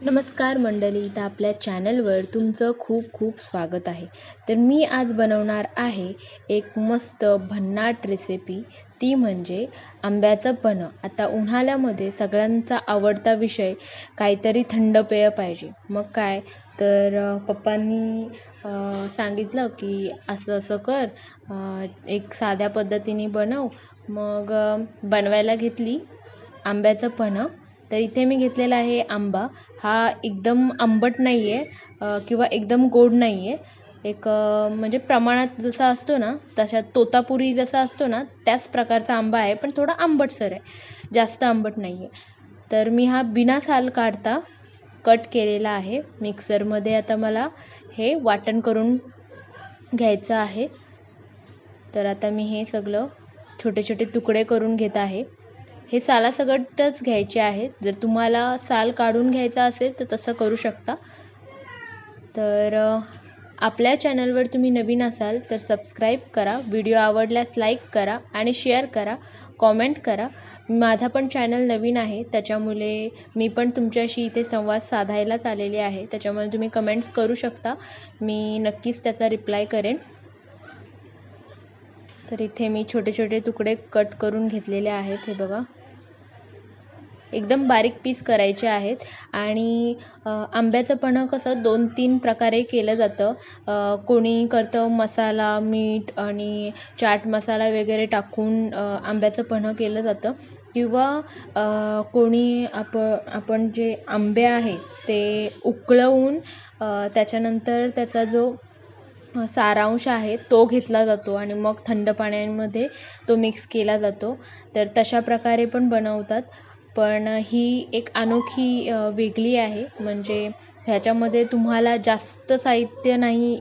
नमस्कार मंडळी तर आपल्या चॅनलवर तुमचं खूप खूप स्वागत आहे. तर मी आज बनवणार आहे एक मस्त भन्नाट रेसिपी ती म्हणजे आंब्याचं पन्ह आता उन्हाळ्यामध्ये सगळ्यांचा आवडता विषय काहीतरी थंड पेय पाहिजे. मग काय? तर पप्पांनी सांगितलं की असं असं कर एक साध्या पद्धतीने बनव. मग बनवायला घेतली आंब्याचं पन्ह तर इथे मी घेतलेला आहे आंबा. हा एकदम आंबट नाही आहे किंवा एकदम गोड नाही आहे एक म्हणजे प्रमाणात जसा असतो ना तशा तोतापुरी जसा असतो ना त्याच प्रकारचा आंबा आहे पण थोडा आंबटसर आहे. जास्त आंबट नाही आहे तर मी हा बिना साल काढता कट केलेला आहे. मिक्सरमध्ये आता मला हे वाटण करून घ्यायचं आहे. तर आता मी हे सगळं छोटे छोटे तुकडे करून घेत आहे. हे सालासकटच घ्यायचे आहेत. जर तुम्हाला साल काढून घ्यायचा असेल तर तसं करू शकता. तर आपल्या चॅनलवर तुम्ही नवीन असाल तर सबस्क्राईब करा व्हिडिओ आवडल्यास लाईक करा आणि शेअर करा कॉमेंट करा. माझा पण चॅनल नवीन आहे त्याच्यामुळे मी पण तुमच्याशी इथे संवाद साधायलाच आलेले आहे. त्याच्यामुळे तुम्ही कमेंट्स करू शकता. मी नक्कीच त्याचा रिप्लाय करेन. तर इथे मी छोटे छोटे तुकडे कट करून घेतलेले आहेत हे बघा. एकदम बारीक पीस करायचे आहेत. आणि आंब्याचं पन्हं कसं दोन तीन प्रकारे केलं जातं. कोणी करतं मसाला मीठ आणि चाट मसाला वगैरे टाकून आंब्याचं पन्हं केलं जातं. किंवा कोणी आप आपण जे आंबे आहेत ते उकळवून त्याच्यानंतर त्याचा जो सारांश आहे तो घेतला जातो आणि मग थंड पाण्यामध्ये तो मिक्स केला जातो. तर तशा प्रकारे पण बनवतात. पण ही एक अनोखी वेगळी आहे. म्हणजे ह्याच्यामध्ये तुम्हाला जास्त साहित्य नाही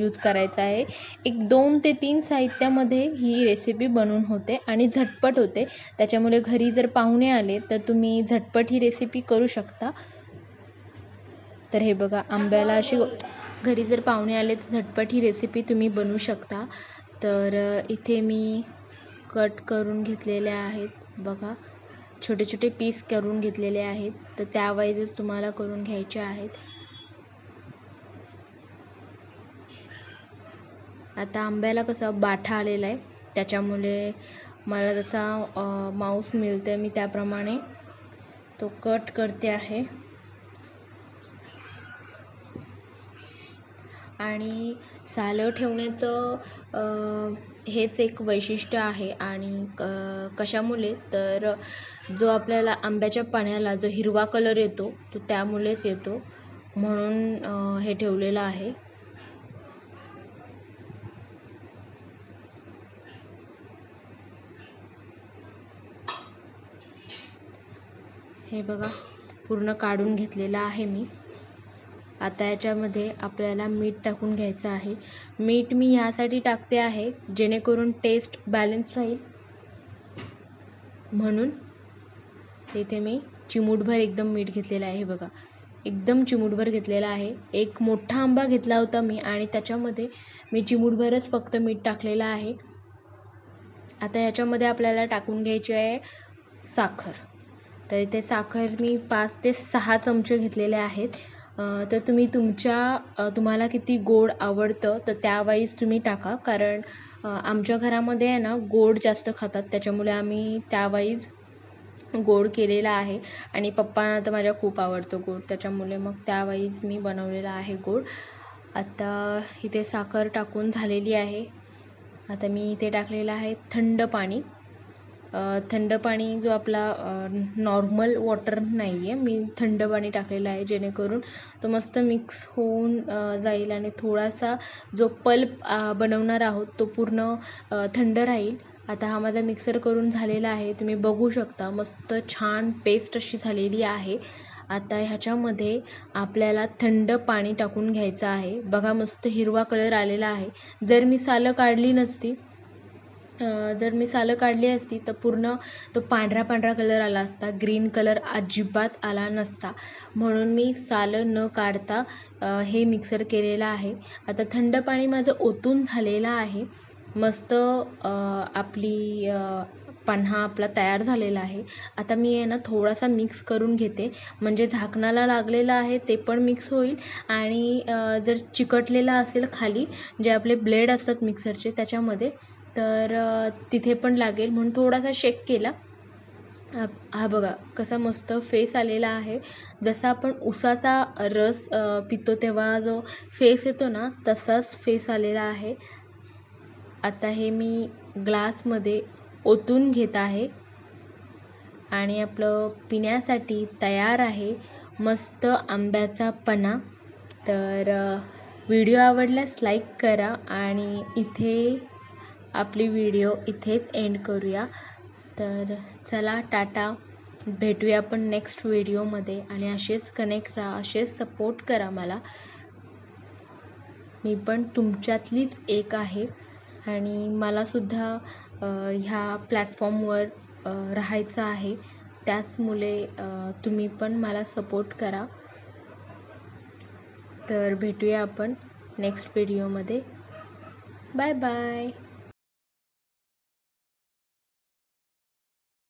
यूज करायचं आहे. एक दोन ते तीन साहित्यामध्ये ही रेसिपी बनून होते आणि झटपट होते. त्याच्यामुळे घरी जर पाहुणे आले तर तुम्ही झटपट ही रेसिपी करू शकता. तर हे बघा आंब्याला अशी घरी जर पाहुणे आले तर झटपट ही रेसिपी तुम्ही बनवू शकता. तर इथे मी कट करून घेतलेल्या आहेत. बघा. छोटे छोटे पीस करून घेतलेले आहेत. तर त्यावाईजच तुम्हाला करून घ्यायचे आहेत. आता आंब्याला कसं बाठा आलेला आहे त्याच्यामुळे मला जसा माऊस मांस मिळतं मी त्याप्रमाणे तो कट करते आहे. आणि सालं ठेवण्याचं हेच एक वैशिष्ट्य आहे आणि क कशामुळे? तर जो आपल्याला आंब्याच्या पाण्याला जो हिरवा कलर येतो तो त्यामुळेच येतो म्हणून हे ठेवलेलं आहे. हे बघा पूर्ण काढून घेतलेलं आहे मी. आता याच्यामध्ये आपल्याला मीठ टाकून घ्यायचं आहे. मीठ मी यासाठी टाकते आहे जेणेकरून टेस्ट बॅलन्स राहील. म्हणून इथे मी चिमूटभर एकदम मीठ घेतलेलं आहे हे बघा. एकदम चिमूटभर घेतलेला आहे. एक मोठा आंबा घेतला होता मी आणि त्याच्यामध्ये मी चिमूटभरच फक्त मीठ टाकलेलं आहे. आता ह्याच्यामध्ये आपल्याला टाकून घ्यायची आहे साखर. तर इथे साखर मी पाच ते सहा चमचे घेतलेले आहेत. तर तुम्ही तुमच्या तुम्हाला किती गोड आवडतं तर त्यावाईज तुम्ही टाका. कारण आमच्या घरामध्ये आहे ना गोड जास्त खातात. त्याच्यामुळे आम्ही त्यावाईज गोड केलेला आहे. आणि पप्पांना तर माझ्या खूप आवडतो गोड. त्याच्यामुळे मग त्यावाईज मी बनवलेला आहे गोड. आता इथे साखर टाकून झालेली आहे. आता मी इथे टाकलेलं आहे थंड पाणी. थंड पाणी जो आपला नॉर्मल वॉटर नाही आहे मी थंड पाणी टाकलेलं आहे जेणेकरून तो मस्त मिक्स होऊन जाईल आणि थोडासा जो पल्प बनवणार आहोत तो पूर्ण थंड राहील. आता हा माझा मिक्सर करून झालेला आहे तुम्ही बघू शकता मस्त छान पेस्ट अशी झालेली आहे. आता ह्याच्यामध्ये आपल्याला थंड पाणी टाकून घ्यायचं आहे. बघा मस्त हिरवा कलर आलेला आहे. जर मी सालं काढली नसती जर मी सालं काढली असती तर पूर्ण तो पांढरा पांढरा कलर आला असता. ग्रीन कलर अजिबात आला नसता. म्हणून मी सालं न काढता हे मिक्सर केलेलं आहे. आता थंड पाणी माझं ओतून झालेलं आहे. मस्त आपली पन्हा आपला तयार झालेला आहे. आता मी आहे ना थोडासा मिक्स करून घेते. म्हणजे झाकणाला लागलेलं आहे ते पण मिक्स होईल. आणि जर चिकटलेला असेल खाली जे आपले ब्लेड असतात मिक्सरचे त्याच्यामध्ये तर तिथे पण लागेल म्हणून थोडासा शेक केला. हा बघा कसा मस्त फेस आलेला आहे. जसा आपण उसाचा रस पितो तेव्हा जो फेस येतो ना तसाच फेस आलेला आहे. आता हे मी ग्लासमध्ये ओतून घेत आहे. आणि आपलं पिण्यासाठी तयार आहे मस्त आंब्याचा पना तर व्हिडिओ आवडल्यास लाईक करा आणि इथे आपली व्हिडिओ इथेच एंड करूया. तर चला टाटा. भेटूया आपण नेक्स्ट व्हिडिओमध्ये आणि असेच कनेक्ट राहा असेच सपोर्ट करा मला. मी पण तुमच्यातलीच एक आहे. आणि मलासुद्धा ह्या प्लॅटफॉर्मवर राहायचं आहे. त्याचमुळे तुम्ही पण मला सपोर्ट करा. तर भेटूया आपण नेक्स्ट व्हिडिओमध्ये बाय बाय